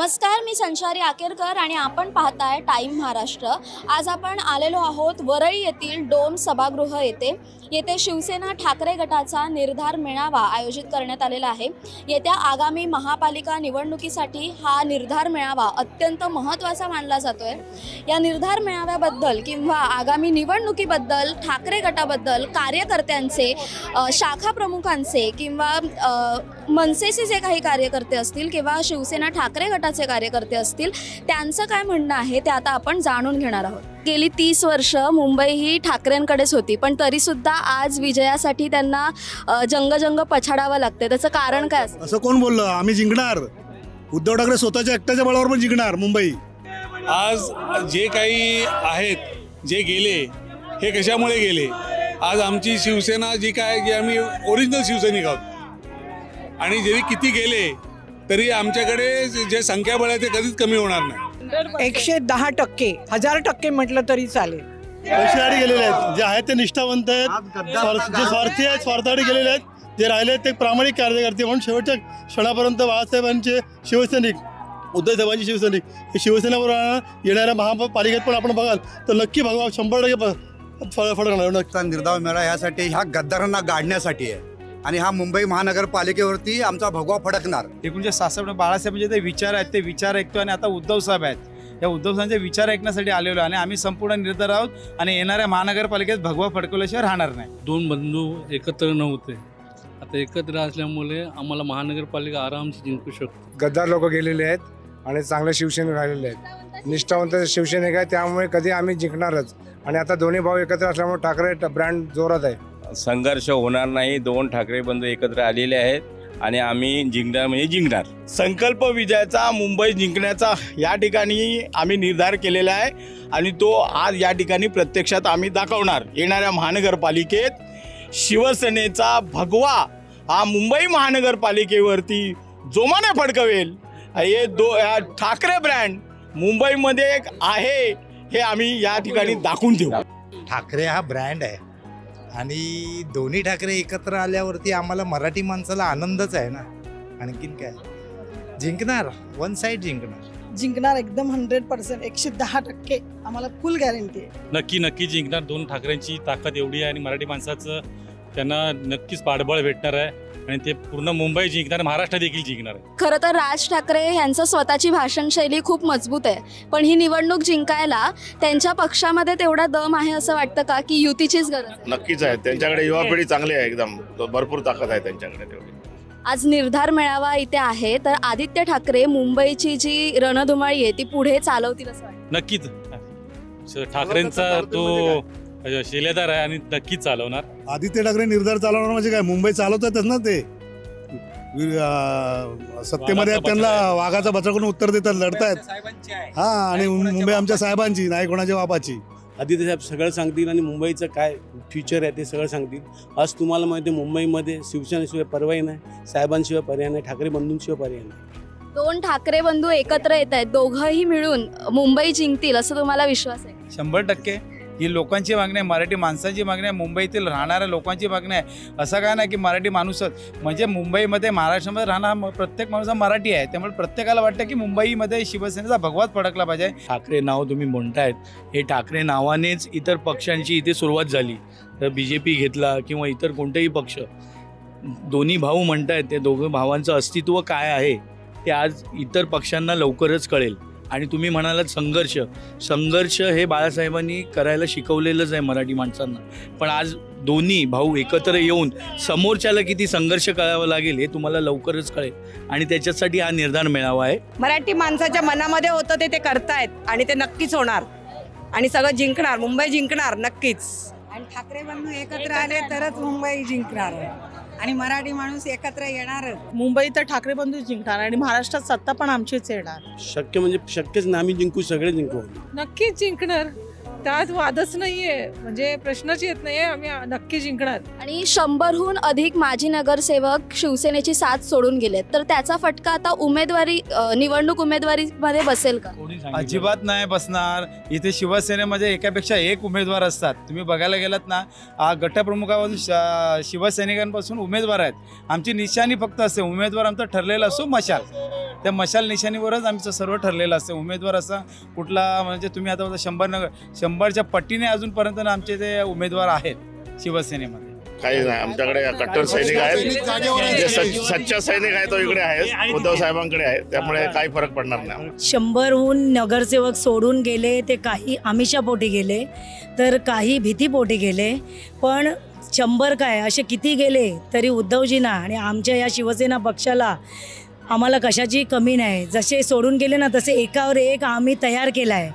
नमस्कार मी संचारी आकेरकर आणि आपण पाहताय टाईम महाराष्ट्र. आज आपण आलेलो आहोत वरळी येथील डोम सभागृह येथे. येथे शिवसेना ठाकरे गटाचा निर्धार मेळावा आयोजित करण्यात आलेला आहे. येत्या आगामी महापालिका निवडणुकीसाठी हा निर्धार मेळावा अत्यंत महत्त्वाचा मानला जातोय. या निर्धार मेळाव्याबद्दल किंवा आगामी निवडणुकीबद्दल ठाकरे गटाबद्दल कार्यकर्त्यांचे शाखा प्रमुखांचे किंवा मनसेचे जे काही कार्यकर्ते असतील किंवा शिवसेना ठाकरे गटाचे कार्यकर्ते असतील त्यांचं काय म्हणणं आहे ते आता आपण जाणून घेणार आहोत. गेली तीस वर्ष मुंबई ही ठाकरेंकडेच होती पण तरीसुद्धा आज विजयासाठी त्यांना अ, जंगजंग पछाडावं लागते त्याचं कारण काय असतं? असं कोण बोललं? आम्ही जिंकणार. उद्धव ठाकरे स्वतःच्या एकट्याच्या बळावर पण जिंकणार मुंबई. आज जे काही आहेत जे गेले हे कशामुळे गेले? आज आमची शिवसेना जी काय जी आम्ही ओरिजिनल शिवसैनिक आहोत. आणि जरी किती गेले तरी आमच्याकडे जे संख्याबळ आहे ते कधीच कमी होणार नाही. एकशे दहा टक्के हजार टक्के म्हटलं तरी चालेल. पैशासाठी गेलेले आहेत. जे आहेत ते निष्ठावंत आहेत. स्वार्थ- जे स्वार्थी आहेत स्वार्थासाठी गेलेले आहेत. जे राहिले आहेत ते प्रामाणिक कार्यकर्ते म्हणून शेवटच्या क्षणापर्यंत बाळासाहेबांचे शिवसैनिक उद्धव साहेबांचे शिवसैनिक हे शिवसेनेबरोबर येणाऱ्या महापालिकेत पण आपण बघाल तर नक्की भगवा शंभर टक्के फळ फळ निर्धाव मेळा यासाठी ह्या गद्दारांना गाडण्यासाठी आहे. आणि हा मुंबई महानगरपालिकेवरती आमचा भगवा फडकणार. एकोणीशे सहासष्ट बाळासाहेबांचे जे विचार आहेत ते विचार ऐकतो आणि आता उद्धव साहेब आहेत. या उद्धव साहेबांचे विचार ऐकण्यासाठी आलेलो आहे आणि आम्ही संपूर्ण निर्धार आहोत आणि येणाऱ्या महानगरपालिकेत भगवा फडकवल्याशिवाय राहणार नाही. दोन बंधू एकत्र नव्हते. आता एकत्र असल्यामुळे आम्हाला महानगरपालिका आरामसे जिंकू शकतो. गद्दार लोक गेलेले आहेत आणि चांगले शिवसैनिक राहिलेले आहेत. निष्ठावंत शिवसैनिक आहे त्यामुळे कधी आम्ही जिंकणारच. आणि आता दोन्ही भाऊ एकत्र असल्यामुळे ठाकरे ब्रँड जोरात आहे. संघर्ष होणार नाही. दोन ठाकरे बंधू एकत्र आलेले आहेत आणि आम्ही जिंकणार म्हणजे जिंकणार. संकल्प विजयाचा मुंबई जिंकण्याचा या ठिकाणी आम्ही निर्धार केलेला आहे आणि तो आज या ठिकाणी प्रत्यक्षात आम्ही दाखवणार. येणाऱ्या महानगरपालिकेत शिवसेनेचा भगवा हा मुंबई महानगरपालिकेवरती जोमाने फडकवेल. हे दो या ठाकरे ब्रँड मुंबईमध्ये एक आहे हे आम्ही या ठिकाणी दाखवून देऊ. ठाकरे हा ब्रँड आहे. आणि दोन्ही ठाकरे एकत्र आल्यावरती आम्हाला मराठी माणसाला आनंदच आहे ना. आणखीन काय? जिंकणार वन साईड जिंकणार. जिंकणार एकदम हंड्रेड पर्सेंट एकशे दहा टक्के आम्हाला फुल गॅरंटी आहे. नक्की नक्की जिंकणार दोन ठाकरेंची ताकद एवढी आहे आणि मराठी माणसाचं त्यांना नक्कीच पाठबळ भेटणार आहे आणि ते पूर्ण मुंबई जिंकणार महाराष्ट्र देखील जिंकणार आहे. खरं तर राज ठाकरे यांचं स्वतःची भाषणशैली खूप मजबूत आहे. पण ही निवडणूक जिंकायला त्यांच्या पक्षामध्ये तेवढा दम आहे असं वाटतं का? की युतीचीच गरज आहे? नक्कीच आहे. त्यांच्याकडे युवा पिढी चांगली आहे एकदम. तो भरपूर ताकद आहे त्यांच्याकडे तेवढी. आज निर्धार मेळावा इथे आहे तर आदित्य ठाकरे मुंबईची जी रणधुमाळी आहे ती पुढे चालवतील असं वाटतं. नक्कीच. ठाकरेंचा तो शिलेदार आहे आणि नक्कीच चालवणार. आदित्य ठाकरे निर्धार चालवणार म्हणजे काय? मुंबई चालवतातच ना ते. वि- अं, सत्तेमध्ये आहेत त्यांना वाघाचा बचाव करून उत्तर देतात लढतायत. हा आणि मुंबई आमच्या साहेबांची नाही कोणाच्या बापाची. आदित्य साहेब सगळं सांगतील आणि मुंबईचं काय फ्युचर आहे ते सगळं सांगतील. आज तुम्हाला माहिती आहे मुंबईमध्ये शिवसेनेशिवाय पर्याय नाही साहेबांशिवाय पर्याय नाही ठाकरे बंधूंशिवाय पर्याय नाही. दोन ठाकरे बंधू एकत्र येत आहेत दोघंही मिळून मुंबई जिंकतील असं तुम्हाला विश्वास आहे? शंभर टक्के. ही लोकांची मागणी आहे. मराठी माणसांची मागणी आहे. मुंबईतील राहणाऱ्या लोकांची मागणी आहे. असं काय नाही की मराठी माणूसच. म्हणजे मुंबईमध्ये महाराष्ट्रामध्ये राहणारा प्रत्येक माणूस हा मराठी आहे. त्यामुळे प्रत्येकाला वाटतं की मुंबईमध्ये शिवसेनेचा भगवाच फडकला पाहिजे. ठाकरे नाव तुम्ही म्हणतायत. हे ठाकरे नावानेच इतर पक्षांची इथे सुरुवात झाली. तर बी जे पी घेतला किंवा इतर कोणतेही पक्ष. दोन्ही भाऊ म्हणतायत ते दोघं भावांचं अस्तित्व काय आहे ते आज इतर पक्षांना लवकरच कळेल. आणि तुम्ही म्हणालात संघर्ष. संघर्ष हे बाळासाहेबांनी करायला शिकवलेलंच आहे मराठी माणसांना. पण आज दोन्ही भाऊ एकत्र येऊन समोरच्याला किती संघर्ष करावा लागेल हे तुम्हाला लवकरच कळेल. आणि त्याच्यासाठी हा निर्धार मिळावा आहे. मराठी माणसाच्या मनामध्ये होतं ते ते करतायत आणि ते नक्कीच होणार. आणि सगळं जिंकणार मुंबई जिंकणार नक्कीच. आणि ठाकरे बंधू एकत्र आले तरच मुंबई जिंकणार. आहे आणि मराठी माणूस एकत्र येणारच. मुंबई तर ठाकरे बंधू जिंकणार आणि महाराष्ट्रात सत्ता पण आमचीच येणार. शक्य म्हणजे शक्यच नाही आम्ही जिंकू सगळे जिंकू. नक्कीच जिंकणार. त्यात वादच नाहीये. म्हणजे प्रश्नच येत नाहीये. आम्ही नक्की जिंकणार. आणि शंभरहून अधिक माजी नगरसेवक शिवसेनेची साथ सोडून गेलेत. तर त्याचा फटका आता उमेदवारी अ, निवडणूक उमेदवारीमध्ये बसेल का? अजिबात नाही बसणार. इथे शिवसेनेमध्ये एकापेक्षा एक उमेदवार असतात. तुम्ही बघायला गेलात ना आ, गटप्रमुखापासून श- शिवसैनिकांपासून उमेदवार आहेत. आमची निशाणी फक्त असते उमेदवार आमचा ठरलेला असतो मशाल. त्या मशाल निशाणीवरच आमचं सर्व ठरलेलं असतं. उमेदवार असा कुठला म्हणजे तुम्ही आता बघा शंभर नगर शंभरच्या पट्टीने अजूनपर्यंत ना आमचे ते उमेदवार आहेत शिवसेनेमध्ये. काही नाही आमच्याकडे कट्टर सैनिक आहेत. जे सच- सच्चा सैनिक आहे तो इकडे आहे. उद्धव साहेबांकडे आहे. त्यामुळे काही फरक पडणार नाही शंभरहून नगरसेवक सोडून गेले ते काही आमिषापोटी गेले तर काही भीतीपोटी गेले. पण शंभर काय असे किती गेले तरी उद्धवजींना आणि आमच्या या शिवसेना पक्षाला आम्हाला कशाची कमी नाही. जसे सोडून गेले ना तसे एकावर एक आम्ही तयार केला आहे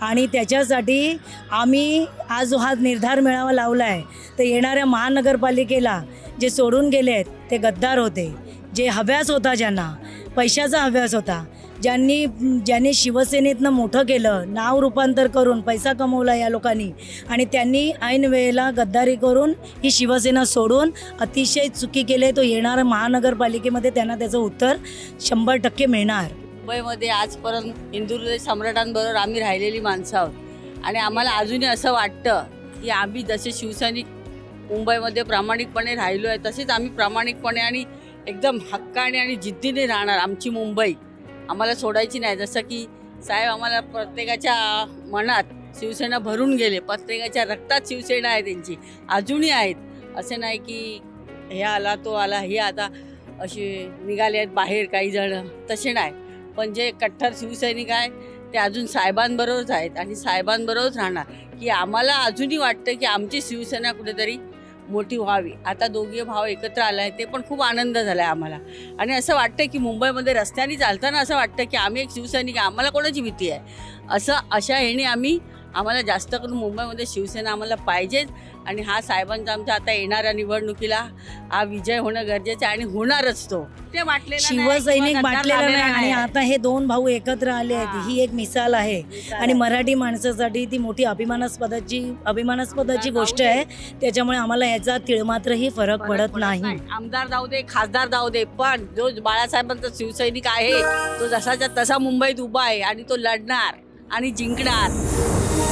आणि त्याच्यासाठी आम्ही आज जो हा निर्धार मेळावा लावला आहे तर येणाऱ्या महानगरपालिकेला जे सोडून गेले आहेत ते गद्दार होते. जे हव्यास होता ज्यांना पैशाचा हव्यास होता ज्यांनी ज्यांनी शिवसेनेतनं मोठं केलं नाव रूपांतर करून पैसा कमवला या लोकांनी आणि त्यांनी ऐन वेळेला गद्दारी करून ही शिवसेना सोडून अतिशय चुकी केले तो येणार महानगरपालिकेमध्ये त्यांना त्याचं उत्तर शंभर टक्के मिळणार. मुंबईमध्ये आजपर्यंत हिंदू सम्राटांबरोबर आम्ही राहिलेली माणसं आहोत. आणि आम्हाला अजूनही असं वाटतं की आम्ही जसे शिवसैनिक मुंबईमध्ये प्रामाणिकपणे राहिलो आहे तसेच आम्ही प्रामाणिकपणे आणि एकदम हक्काने आणि जिद्दीने राहणार आमची मुंबई. आम्हाला सोडायची नाही. जसं की साहेब आम्हाला प्रत्येकाच्या मनात शिवसेना भरून गेले. प्रत्येकाच्या रक्तात शिवसेना आहे त्यांची. अजूनही आहेत. असं नाही की हे आला तो आला हे आता असे निघाले आहेत बाहेर काही जण. तसे नाही. पण जे कट्टर शिवसैनिक आहेत ते अजून साहेबांबरोबरच आहेत आणि साहेबांबरोबरच राहणार. की आम्हाला अजूनही वाटतं की आमची शिवसेना कुठेतरी मोठी व्हावी. आता दोघे भाव एकत्र आला आहे ते पण खूप आनंद झाला आहे आम्हाला. आणि असं वाटतं की मुंबईमध्ये रस्त्याने चालताना असं वाटतं की आम्ही एक शिवसैनिक आहे आम्हाला कोणाची भीती आहे? असं अशा ह्याने आम्ही आम्हाला जास्त करून मुंबईमध्ये शिवसेना आम्हाला पाहिजेच. आणि हा साहेबांचा आमच्या आता येणाऱ्या निवडणुकीला हा विजय होणं गरजेचं आहे आणि होणारच तो. ते वाटलेलं किंवा शिवसैनिक बाटलेला नाही आणि आता हे दोन भाऊ एकत्र आले आहेत हां. ही एक मिसाल आहे. आणि मराठी माणसासाठी ती मोठी अभिमानास्पदाची अभिमानास्पदाची गोष्ट आहे. त्याच्यामुळे आम्हाला याचा तिळमात्रही फरक पडत नाही. आमदार जाऊ दे खासदार जाऊ दे पण जो बाळासाहेबांचा शिवसैनिक आहे तो जसाच्या तसा मुंबईत उभा आहे आणि तो लढणार आणि जिंकणार.